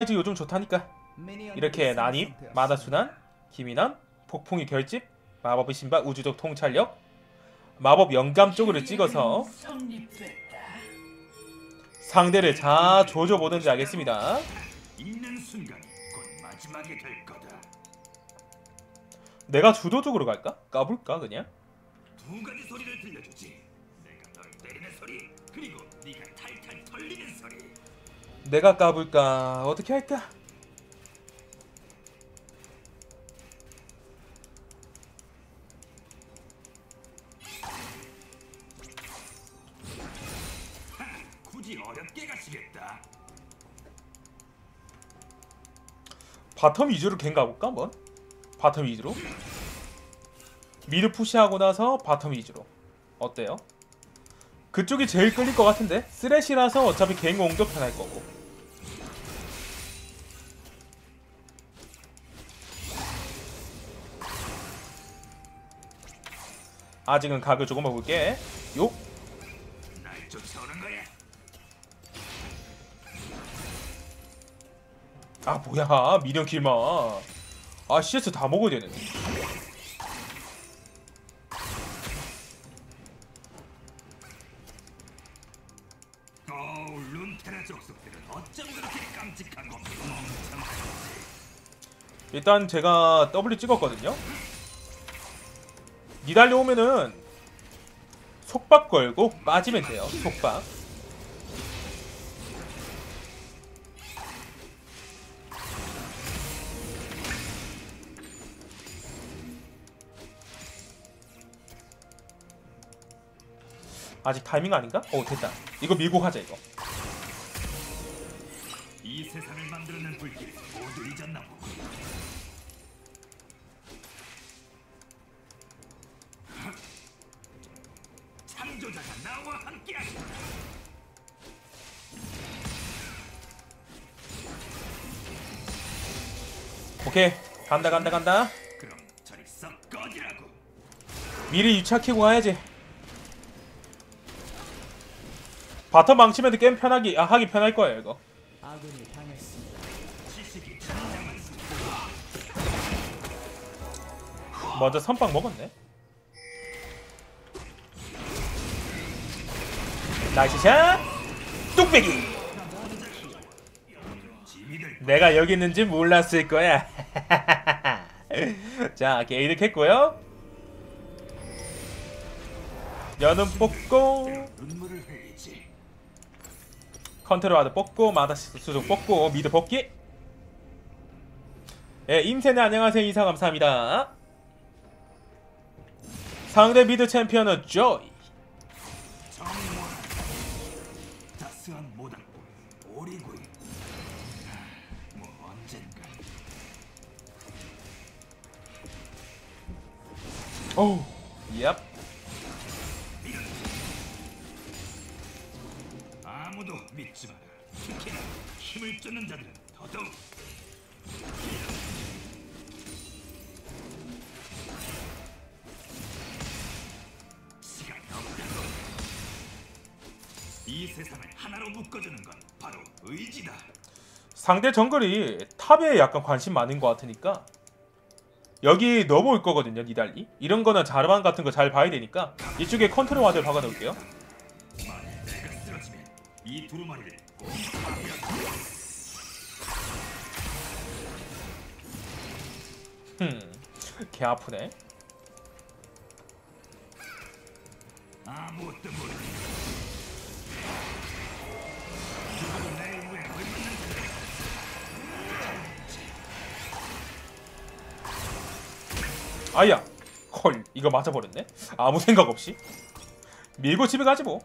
이제 요즘 좋다니까 이렇게 난입, 마다순환, 기민함, 폭풍의 결집, 마법의 신발, 우주적 통찰력, 마법 영감 쪽으로 찍어서 상대를 잘 조져보든지 거다. 내가 주도적으로 갈까? 까볼까 그냥? 두 가지 소리를 들려주지. 내가 까볼까? 어떻게 할까? 굳이 어렵게 가시겠다. 바텀 위주로 갱 가볼까 한번? 바텀 위주로 미드 푸시하고 나서 바텀 위주로 어때요? 그쪽이 제일 끌릴 것 같은데? 쓰레시라서 어차피 갱 옹도 편할 거고. 아직은 각을 조금 먹을게. 거야. 아 뭐야. 미련 킬마. 아 CS 다 먹어야 되네 일단 제가 W 찍었거든요. 니달리 오면은 속박 걸고 빠지면 돼요 속박. 아직 타이밍 아닌가? 오 됐다. 이거 밀고 가자 이거. 이 세상을 만들어낸 불길 모두 잊었나 보 오케이 간다 간다 간다. 미리 유착키고 가야지. 바텀 망치면 게임 편하기 아 하기 편할 거예요 이거. 먼저 선빵 먹었네. 나이스 샷. 뚝배기. 내가 여기 있는지 몰랐을 거야. 자 게이드 했고요. 연은 뽑고. 컨트롤 와드 뽑고 마다시 수중 뽑고 미드 뽑기 예 임세네 안녕하세요 인사 감사합니다 상대 미드 챔피언은 조이 오우 얍. 아무도 믿지 마라. 특히나 힘을 쫓는 자들은 더더욱. 시간이 없다고. 이 세상을 하나로 묶어주는 건 바로 의지다. 상대 정글이 탑에 약간 관심 많은 것 같으니까 여기 넘어올 거거든요 니달리. 이런 거는 자르반 같은 거 잘 봐야 되니까 이쪽에 컨트롤 와드를 박아 놓을게요. 꼭 흠개 아프네 아야 헐 이거 맞아버렸네. 아무 생각 없이. 밀고 집에 가지 뭐.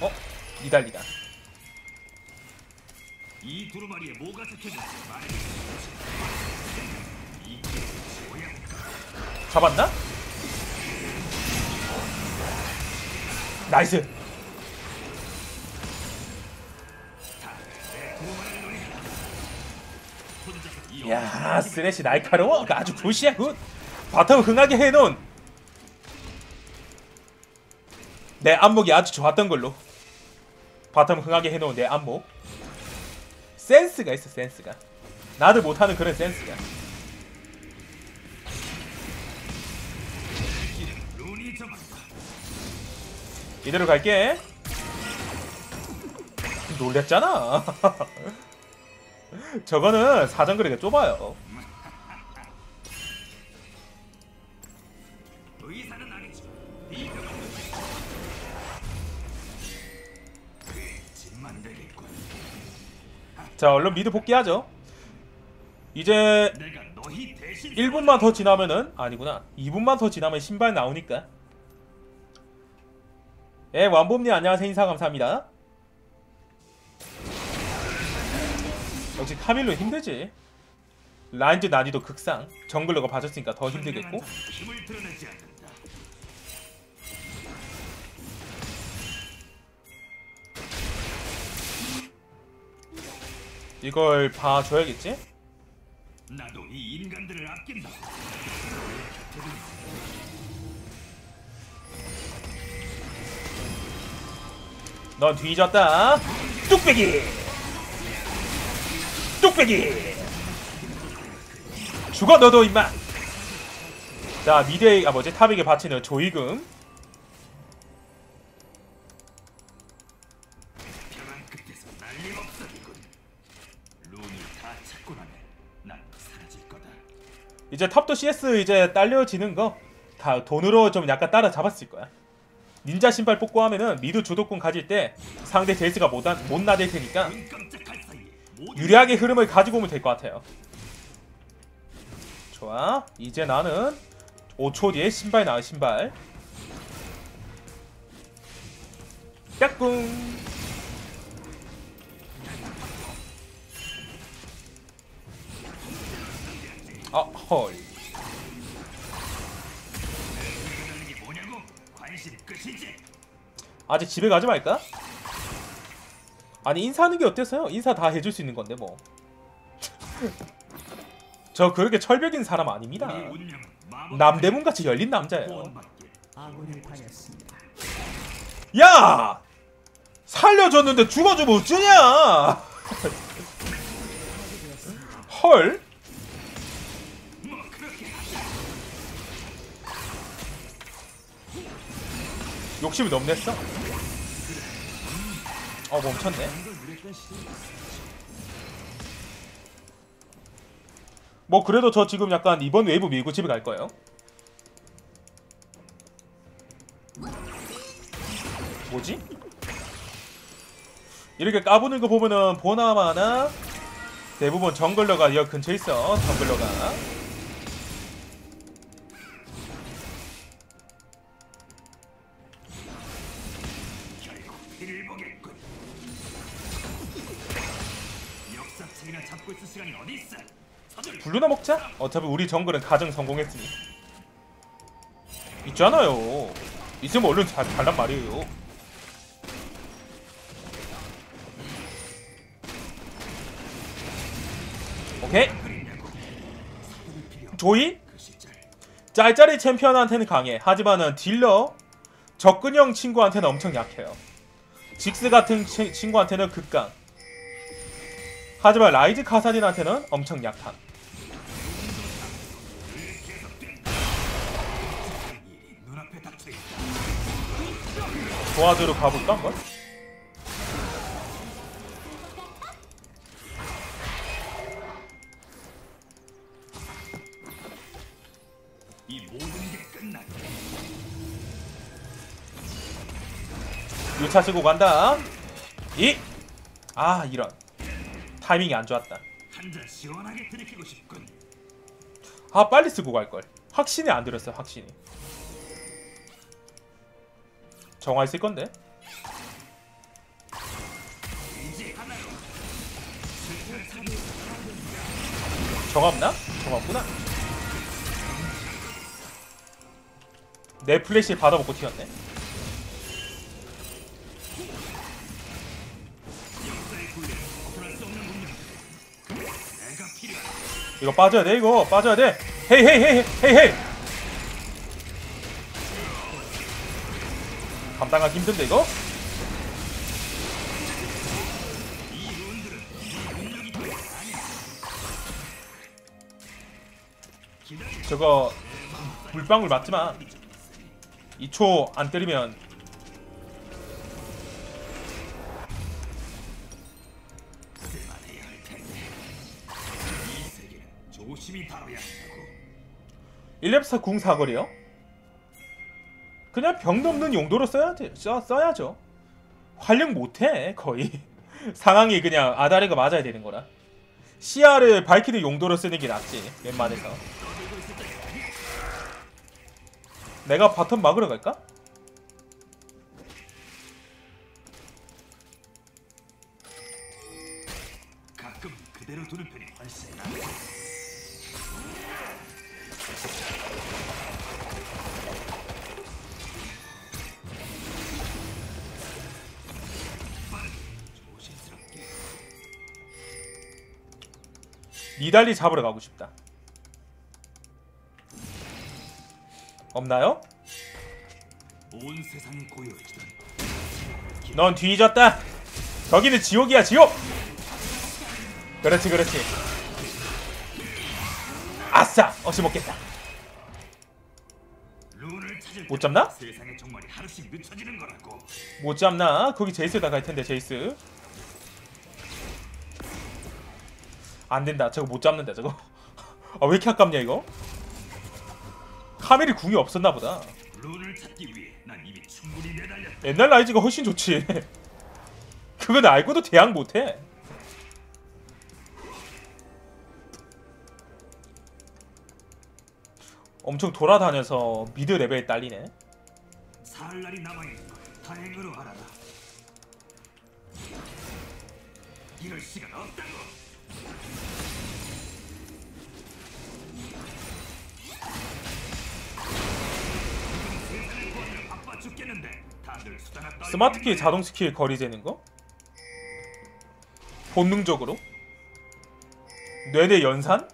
어? 니달리다. 이 두루마리에 뭐가 뭐야? 잡았나? 나이스 야 쓰레쉬 날카로워? 아주 굿이야 굿 바텀 흥하게 해놓은. 내 안목이 아주 좋았던 걸로. 바텀 흥하게 해놓은 내 안목. 센스가 있어 센스가. 나도 못하는 그런 센스가. 이대로 갈게. 놀랬잖아 저거는 사정 그리가 좁아요. 자 얼른 미드 복귀하죠. 이제 내가 너희 대신 1분만 더 지나면은 아니구나. 2분만 더 지나면 신발 나오니까. 예 완봄님 안녕하세요. 인사 감사합니다 역시 카밀로 힘들지 라인즈 난이도 극상 정글러가 봐줬으니까 더 힘들겠고. 이걸 봐줘야겠지? 나도 이 인간들을 아낀다. 넌 뒤졌다 뚝배기 뚝배기 죽어 너도 임마 자 미드에 아 뭐지 탑에게 바치는 조이금. 이제 탑도 CS 이제 딸려지는 거 다 돈으로 좀 약간 따라잡았을 거야. 닌자 신발 뽑고 하면은 미드 주도권 가질 때 상대 제이스가 못, 나- 못 나댈 테니까 유리하게 흐름을 가지고 오면 될 것 같아요. 좋아. 이제 나는 5초 뒤에 신발 나와 신발. 까꿍. 아 헐. 아직 집에 가지 말까? 아니 인사하는 게 어때서요? 인사 다 해줄 수 있는 건데 뭐. 저 그렇게 철벽인 사람 아닙니다. 남대문 같이 열린 남자예요. 야! 살려줬는데 죽어주면 어쩌냐? 헐? 뭐 욕심이 너무 냈어? 어 멈췄네. 뭐 그래도 저 지금 약간 이번 웨이브 밀고 집에 갈 거예요. 뭐지? 이렇게 까부는 거 보면은 보나마나 대부분 정글러가 여 근처에 있어. 정글러가. 어차피 우리 정글은 가정 성공했으니. 있잖아요. 있으면 얼른 잘 달란 말이에요. 오케이. 조이. 짤짤이 챔피언한테는 강해. 하지만은 딜러 접근형 친구한테는 엄청 약해요. 직스 같은 치- 친구한테는 극강. 하지만 라이즈 카사딘한테는 엄청 약함. 도와주러 가볼까 한번? 이 모든 게 끝났다. 유차 쓰고 간다. 이. 아 이런. 타이밍이 안 좋았다. 아 빨리 쓰고 갈 걸. 확신이 안 들었어 확신이. 정화 있을 건데. 정화 없나? 정화 없구나. 내 플래시 받아먹고 튀었네. 이거 빠져야 돼 이거 빠져야 돼. 헤이 헤이 헤이 헤이 헤이. 감당하기 힘든데 이거? 저거 물방울 맞지만 2초 안 때리면 1렙스 궁 사거리요? 그냥 병 넘는 용도로 써야지, 써, 써야죠. 활용 못해 거의. 상황이 그냥 아다리가 맞아야 되는 거라. 시야를 밝히는 용도로 쓰는 게 낫지 웬만해서. 내가 바텀 막으러 갈까? 가끔 그대로 두는 편이 니달리 잡으러 가고 싶다 없나요? 넌 뒤졌다. 저기는 지옥이야 지옥. 그렇지 그렇지. 아싸 어시 먹겠다. 못 잡나? 못 잡나? 거기 제이스다 갈 텐데 제이스. 안 된다. 저거 못 잡는다 저거. 아 왜 이렇게 아깝냐 이거? 카멜이 궁이 없었나 보다. 옛날 라이즈가 훨씬 좋지. 그건 알고도 대항 못해. 엄청 돌아다녀서 미드 레벨 딸리네. 살 날이 남아있는 걸 다행으로 알아라. 이럴 시간 없다고. 스마트키 있네. 자동 스킬 거리 재는 거? 본능적으로? 뇌대 연산?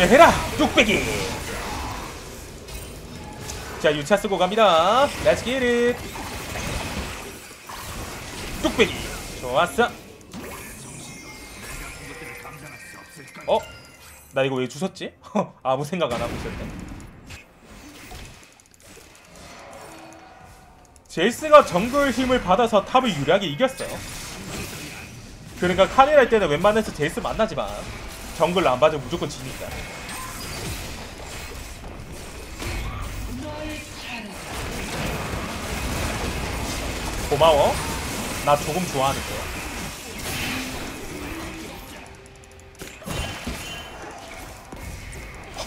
고해해라 뚝배기. 자 유차 쓰고 갑니다. Get it. 뚝배기. 좋았어. 어? 나 이거 왜 주웠지? 아무 생각 안 하고 있었네. 제이스가 정글 힘을 받아서 탑을 유리하게 이겼어 그러니까 카밀 할 때는 웬만해서 제이스 만나지만 정글 안 봐도 무조건 지니까. 고마워. 나 조금 좋아하는데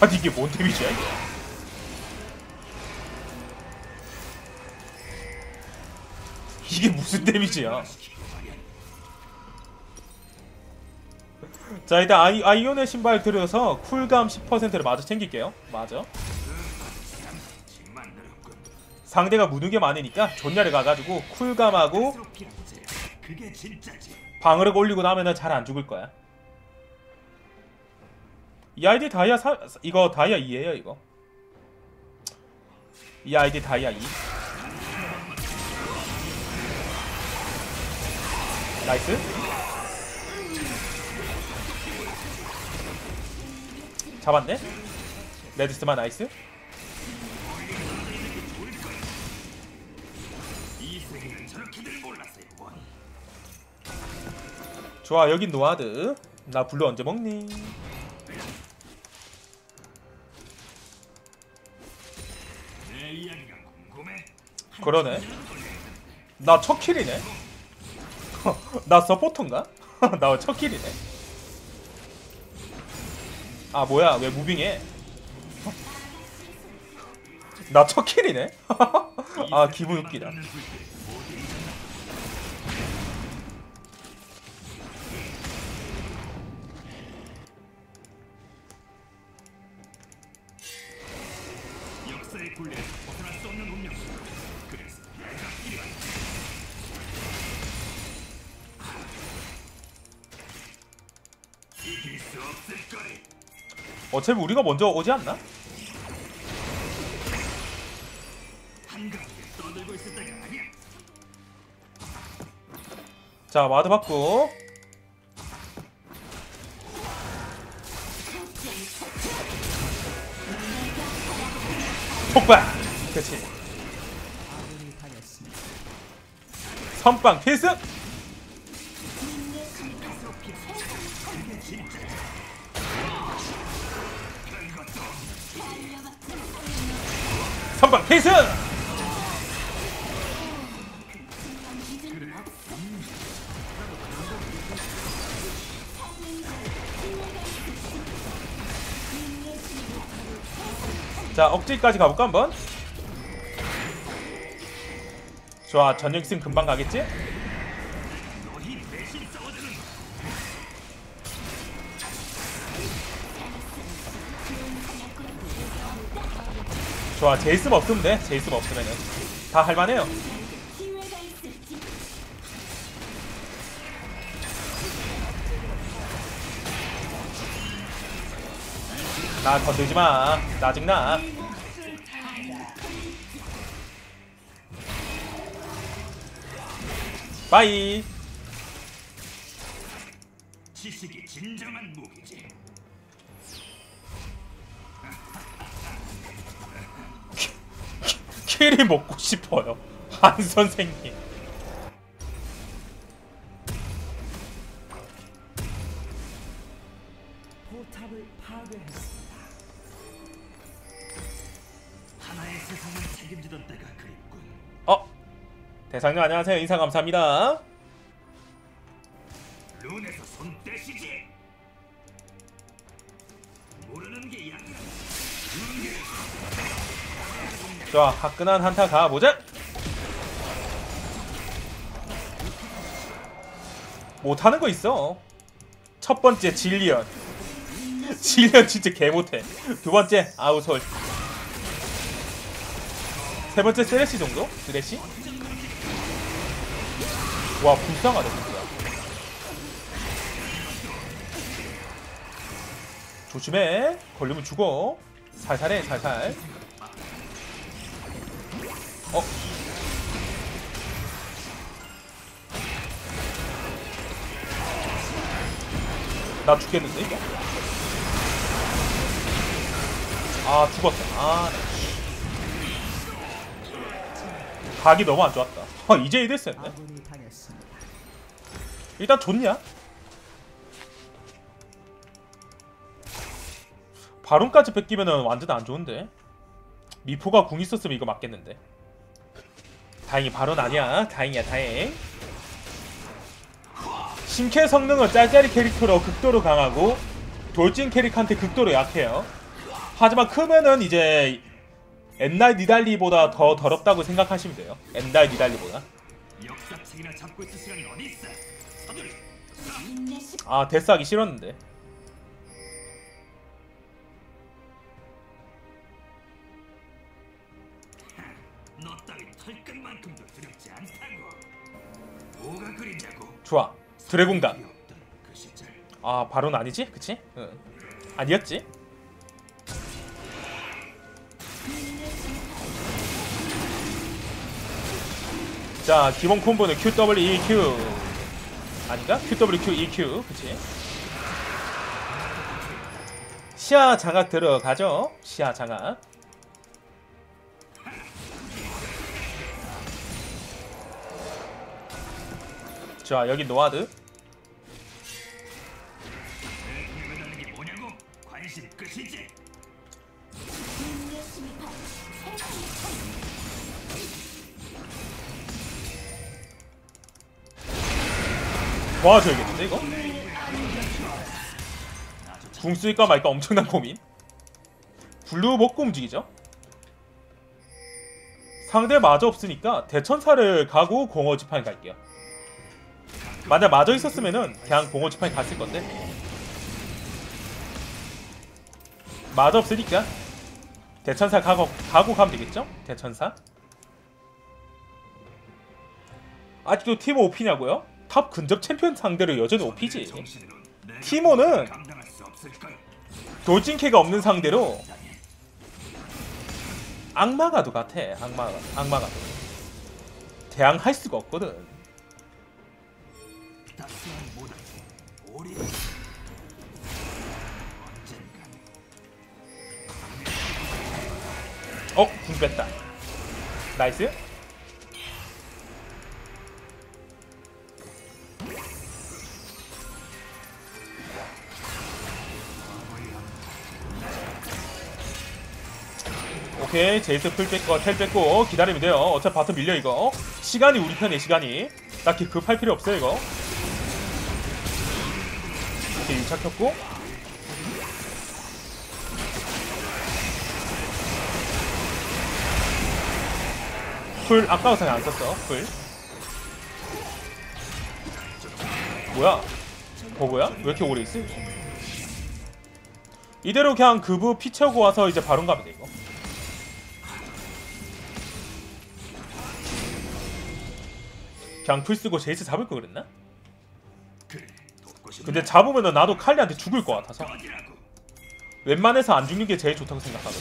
아니 이게 뭔 데미지야 이게? 이게 무슨 데미지야 자 일단 아이, 아이온의 신발 들여서 쿨감 10%를 마저 챙길게요 맞아. 상대가 무능게 많으니까 존냐를 가가지고 쿨감하고. 방어력 올리고 나면은 잘 안 죽을 거야 이 아이디 다이아 사, 이거 다이아 2에요 이거 이 아이디 다이아 2 나이스 잡았네 레드스만 나이스. 좋아 여긴 노아드 나 블루 언제 먹니. 그러네 나 첫 킬이네 나 서포터인가? 나 첫 킬이네 아 뭐야? 왜 무빙해? 나 첫 킬이네? 아 기분 웃기다 어차피 우리가 먼저 오지 않나? 자 마드 받고 폭발 그렇지. 선빵 필승 선빵 필승 자 억지까지 가볼까 한번 좋아 전역승 금방 가겠지? 좋아 제이스만 없으면 돼. 제이스만 없으면은. 다 할만해요. 나 건들지마. 빠이 지식이 키리 먹고 싶어요 한 선생님 포탑을 파괴했습니다. 하나의 세상을 책임지던 때가 그립군. 어 대상님 안녕하세요 인사 감사합니다 룬에서 손 떼시지. 모르는 게 양이 야. 좋아 화끈한 한타 가보자. 못하는 거 있어. 첫 번째 질리언. 질리언 진짜 개 못해. 두 번째 아우솔. 세 번째 쓰레쉬 정도? 쓰레쉬? 와 불쌍하다 진짜. 조심해. 걸리면 죽어. 살살해 살살 어? 나 죽겠는데 이거? 아 죽었어 아 각이 너무 안 좋았다 아 이제 아군이 당했습니다. 일단 좋냐? 바론까지 뺏기면은 완전 안 좋은데 미포가 궁 있었으면 이거 맞겠는데 다행히 바론 아니야 다행이야 다행. 신캐 성능은 짤짤이 캐릭터로 극도로 강하고 돌진 캐릭한테 극도로 약해요. 하지만 크면은 이제 옛날 니달리보다 더 더럽다고 생각하시면 돼요. 옛날 니달리보다. 아 데스하기 싫었는데 좋아 시절. 아 바로는 아니지? 그치? 응. 아니었지? 자 기본 콤보는 QWEQ 아닌가? QWQ EQ 그치? 시야 장악 들어가죠? 시야 장악 자 여기 노아드. 도와줘야겠는데 이거? 궁 쓸까 말까 엄청난 고민 블루 먹고 움직이죠 상대 마저 없으니까 대천사를 가고 공허 지팡이 갈게요 만약 마저 있었으면은 그냥 공허 지팡이 갔을 건데 마저 없으니까 대천사 가고, 가고 가면 되겠죠? 대천사 아직도 팀 5피냐고요? 탑 근접 챔피언 상대로 여전히 5피지 정신으론 내가 티모는. 돌진캐가 없는 상대로 악마가도 같아 악마가 악마가도 대항할 수가 없거든 못하지. 우리 언젠가 어? 궁 뺐다. 나이스. 오케이. 제이스 풀 뺐고 텔 뺐고. 기다리면 돼요. 어차피 바텀 밀려 이거. 시간이 우리 편에 시간이. 딱히 급할 필요 없어요 이거 유착 켰고 풀 아까워서 안 썼어 풀 뭐야 버그야? 왜 이렇게 오래 있어? 이대로 그냥 그부 피 채우고 와서 이제 바론 가면 돼 이거 그냥 풀 쓰고 제이스 잡을 거 그랬나? 근데 잡으면 나도 칼리한테 죽을 것 같아서? 웬만해서 안 죽는 게 제일 좋다고 생각하거든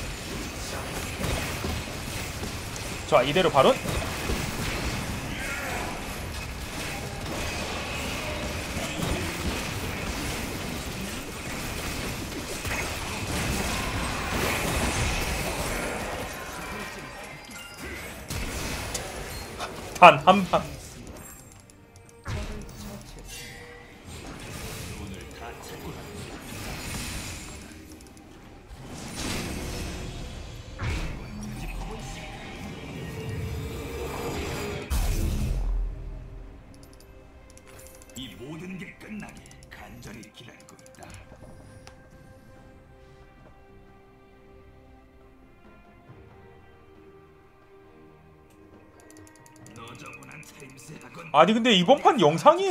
자 이대로 바론 단 한 방 아니 근데 이번 판 영상이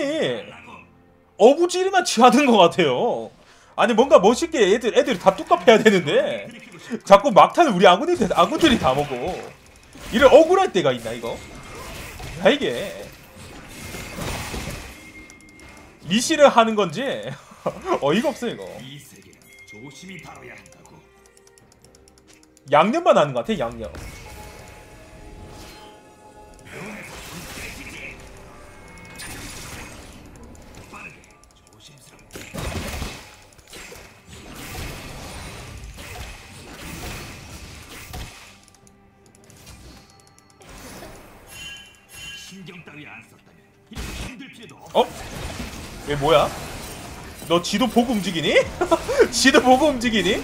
어부지리만 취하는 것 같아요. 아니 뭔가 멋있게 애들 애들이 다 뚝갑해야 되는데 자꾸 막타는 우리 아군들이 아군들이 다 먹어. 이를 억울할 때가 있나 이거? 야 이게 리시를 하는 건지 어이가 없어 이거. 양념만 하는 것 같아 양념. 너 지도 보고 움직이니? 지도 보고 움직이니?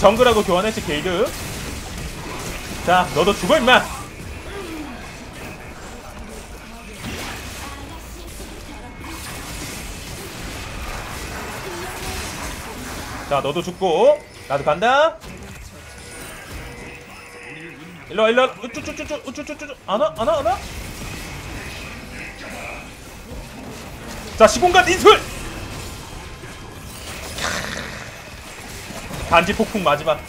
정글하고 교환했지 게이드 자 너도 죽어 임마 자 너도 죽고 나도 간다 일로와 일로와. 우쭈쭈쭈쭈 우쭈쭈쭈 안와 안와 안와? 자 시공간 인술! 단지 폭풍 마지막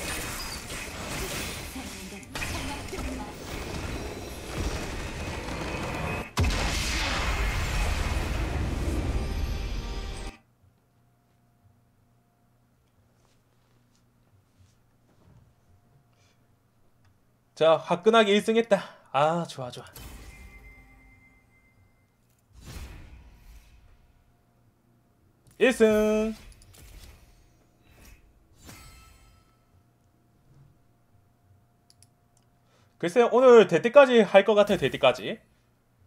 자 화끈하게 1승 했다. 아 좋아 좋아. 일승. 글쎄요 오늘 될 때까지 할 것 같아요 될 때까지.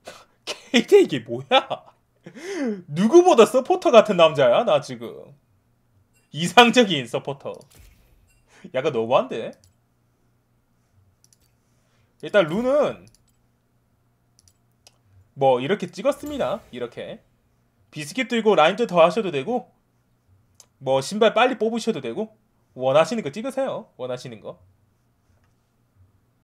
KD 이게 뭐야? 누구보다 서포터 같은 남자야 나 지금. 이상적인 서포터. 약간 너무한데 일단 룬은 뭐 이렇게 찍었습니다. 이렇게. 비스킷 들고 라인도 더 하셔도 되고 뭐 신발 빨리 뽑으셔도 되고 원하시는 거 찍으세요. 원하시는 거